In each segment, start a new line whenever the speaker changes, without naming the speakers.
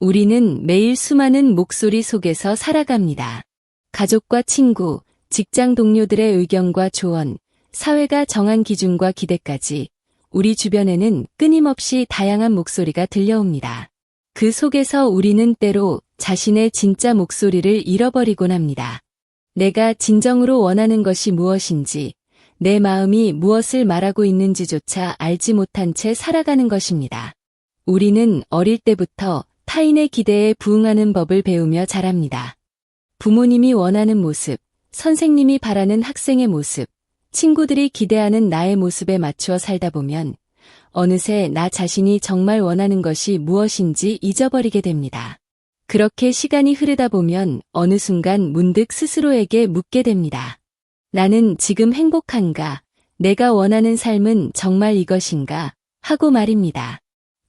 우리는 매일 수많은 목소리 속에서 살아갑니다. 가족과 친구, 직장 동료들의 의견과 조언, 사회가 정한 기준과 기대까지 우리 주변에는 끊임없이 다양한 목소리가 들려옵니다. 그 속에서 우리는 때로 자신의 진짜 목소리를 잃어버리곤 합니다. 내가 진정으로 원하는 것이 무엇인지, 내 마음이 무엇을 말하고 있는지조차 알지 못한 채 살아가는 것입니다. 우리는 어릴 때부터 타인의 기대에 부응하는 법을 배우며 자랍니다. 부모님이 원하는 모습, 선생님이 바라는 학생의 모습, 친구들이 기대하는 나의 모습에 맞추어 살다 보면 어느새 나 자신이 정말 원하는 것이 무엇인지 잊어버리게 됩니다. 그렇게 시간이 흐르다 보면 어느 순간 문득 스스로에게 묻게 됩니다. 나는 지금 행복한가? 내가 원하는 삶은 정말 이것인가? 하고 말입니다.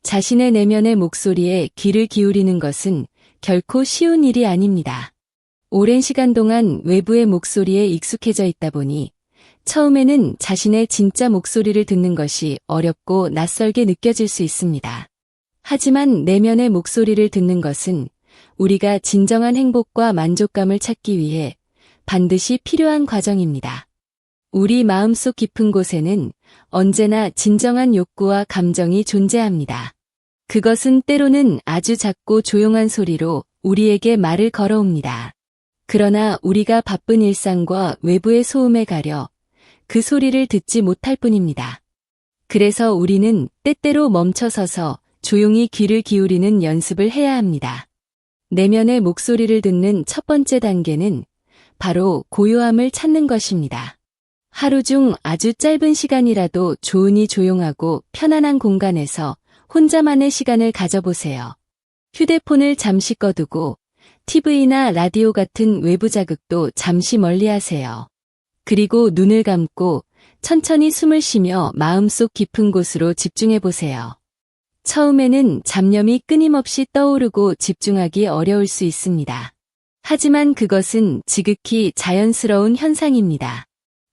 자신의 내면의 목소리에 귀를 기울이는 것은 결코 쉬운 일이 아닙니다. 오랜 시간 동안 외부의 목소리에 익숙해져 있다 보니 처음에는 자신의 진짜 목소리를 듣는 것이 어렵고 낯설게 느껴질 수 있습니다. 하지만 내면의 목소리를 듣는 것은 우리가 진정한 행복과 만족감을 찾기 위해 반드시 필요한 과정입니다. 우리 마음속 깊은 곳에는 언제나 진정한 욕구와 감정이 존재합니다. 그것은 때로는 아주 작고 조용한 소리로 우리에게 말을 걸어옵니다. 그러나 우리가 바쁜 일상과 외부의 소음에 가려 그 소리를 듣지 못할 뿐입니다. 그래서 우리는 때때로 멈춰서서 조용히 귀를 기울이는 연습을 해야 합니다. 내면의 목소리를 듣는 첫 번째 단계는 바로 고요함을 찾는 것입니다. 하루 중 아주 짧은 시간이라도 좋으니 조용하고 편안한 공간에서 혼자만의 시간을 가져보세요. 휴대폰을 잠시 꺼두고 TV나 라디오 같은 외부 자극도 잠시 멀리 하세요. 그리고 눈을 감고 천천히 숨을 쉬며 마음속 깊은 곳으로 집중해 보세요. 처음에는 잡념이 끊임없이 떠오르고 집중하기 어려울 수 있습니다. 하지만 그것은 지극히 자연스러운 현상입니다.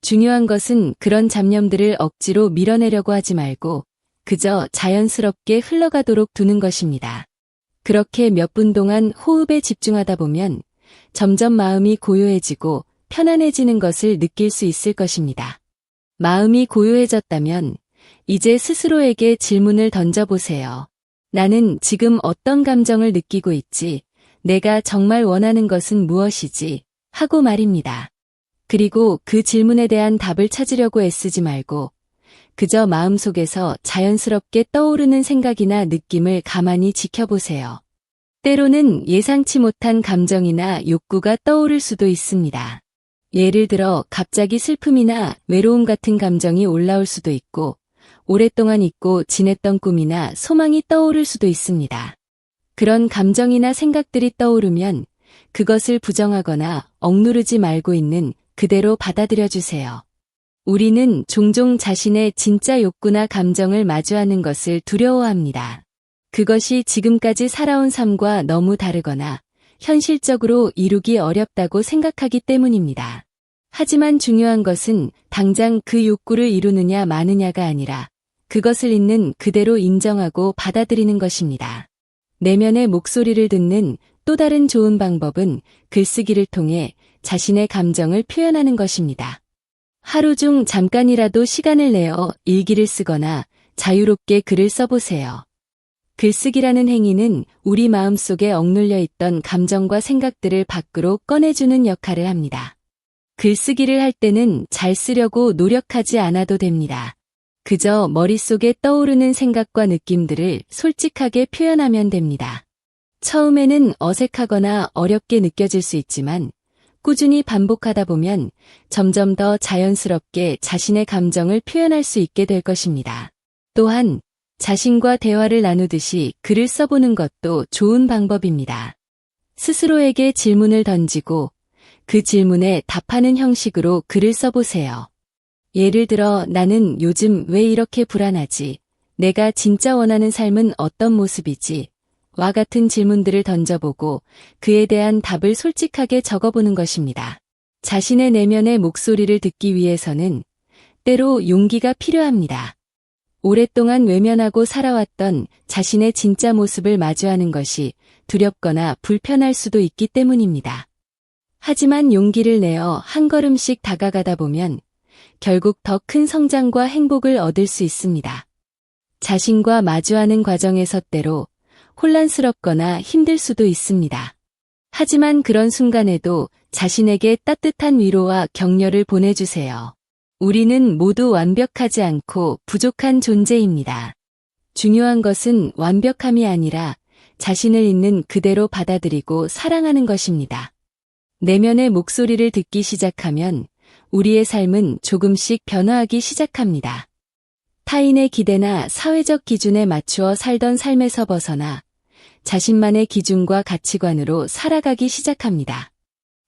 중요한 것은 그런 잡념들을 억지로 밀어내려고 하지 말고 그저 자연스럽게 흘러가도록 두는 것입니다. 그렇게 몇 분 동안 호흡에 집중하다 보면 점점 마음이 고요해지고 편안해지는 것을 느낄 수 있을 것입니다. 마음이 고요해졌다면 이제 스스로에게 질문을 던져보세요. 나는 지금 어떤 감정을 느끼고 있지? 내가 정말 원하는 것은 무엇이지? 하고 말입니다. 그리고 그 질문에 대한 답을 찾으려고 애쓰지 말고 그저 마음속에서 자연스럽게 떠오르는 생각이나 느낌을 가만히 지켜보세요. 때로는 예상치 못한 감정이나 욕구가 떠오를 수도 있습니다. 예를 들어 갑자기 슬픔이나 외로움 같은 감정이 올라올 수도 있고 오랫동안 잊고 지냈던 꿈이나 소망이 떠오를 수도 있습니다. 그런 감정이나 생각들이 떠오르면 그것을 부정하거나 억누르지 말고 있는 그대로 받아들여 주세요. 우리는 종종 자신의 진짜 욕구나 감정을 마주하는 것을 두려워합니다. 그것이 지금까지 살아온 삶과 너무 다르거나 현실적으로 이루기 어렵다고 생각하기 때문입니다. 하지만 중요한 것은 당장 그 욕구를 이루느냐 마느냐가 아니라 그것을 있는 그대로 인정하고 받아들이는 것입니다. 내면의 목소리를 듣는 또 다른 좋은 방법은 글쓰기를 통해 자신의 감정을 표현하는 것입니다. 하루 중 잠깐이라도 시간을 내어 일기를 쓰거나 자유롭게 글을 써보세요. 글쓰기라는 행위는 우리 마음속에 억눌려 있던 감정과 생각들을 밖으로 꺼내주는 역할을 합니다. 글쓰기를 할 때는 잘 쓰려고 노력하지 않아도 됩니다. 그저 머릿속에 떠오르는 생각과 느낌들을 솔직하게 표현하면 됩니다. 처음에는 어색하거나 어렵게 느껴질 수 있지만 꾸준히 반복하다 보면 점점 더 자연스럽게 자신의 감정을 표현할 수 있게 될 것입니다. 또한 자신과 대화를 나누듯이 글을 써보는 것도 좋은 방법입니다. 스스로에게 질문을 던지고 그 질문에 답하는 형식으로 글을 써보세요. 예를 들어 나는 요즘 왜 이렇게 불안하지? 내가 진짜 원하는 삶은 어떤 모습이지? 와 같은 질문들을 던져보고 그에 대한 답을 솔직하게 적어보는 것입니다. 자신의 내면의 목소리를 듣기 위해서는 때로 용기가 필요합니다. 오랫동안 외면하고 살아왔던 자신의 진짜 모습을 마주하는 것이 두렵거나 불편할 수도 있기 때문입니다. 하지만 용기를 내어 한 걸음씩 다가가다 보면 결국 더 큰 성장과 행복을 얻을 수 있습니다. 자신과 마주하는 과정에서 때로 혼란스럽거나 힘들 수도 있습니다. 하지만 그런 순간에도 자신에게 따뜻한 위로와 격려를 보내주세요. 우리는 모두 완벽하지 않고 부족한 존재입니다. 중요한 것은 완벽함이 아니라 자신을 있는 그대로 받아들이고 사랑하는 것입니다. 내면의 목소리를 듣기 시작하면 우리의 삶은 조금씩 변화하기 시작합니다. 타인의 기대나 사회적 기준에 맞추어 살던 삶에서 벗어나 자신만의 기준과 가치관으로 살아가기 시작합니다.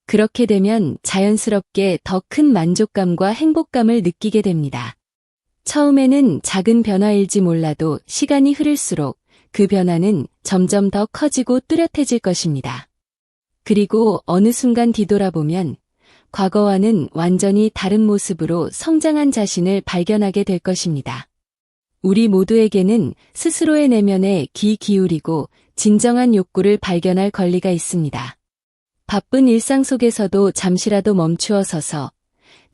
그렇게 되면 자연스럽게 더 큰 만족감과 행복감을 느끼게 됩니다. 처음에는 작은 변화일지 몰라도 시간이 흐를수록 그 변화는 점점 더 커지고 뚜렷해질 것입니다. 그리고 어느 순간 뒤돌아보면 과거와는 완전히 다른 모습으로 성장한 자신을 발견하게 될 것입니다. 우리 모두에게는 스스로의 내면에 귀 기울이고 진정한 욕구를 발견할 권리가 있습니다. 바쁜 일상 속에서도 잠시라도 멈추어 서서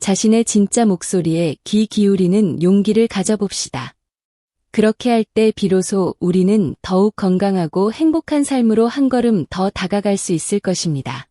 자신의 진짜 목소리에 귀 기울이는 용기를 가져봅시다. 그렇게 할 때 비로소 우리는 더욱 건강하고 행복한 삶으로 한 걸음 더 다가갈 수 있을 것입니다.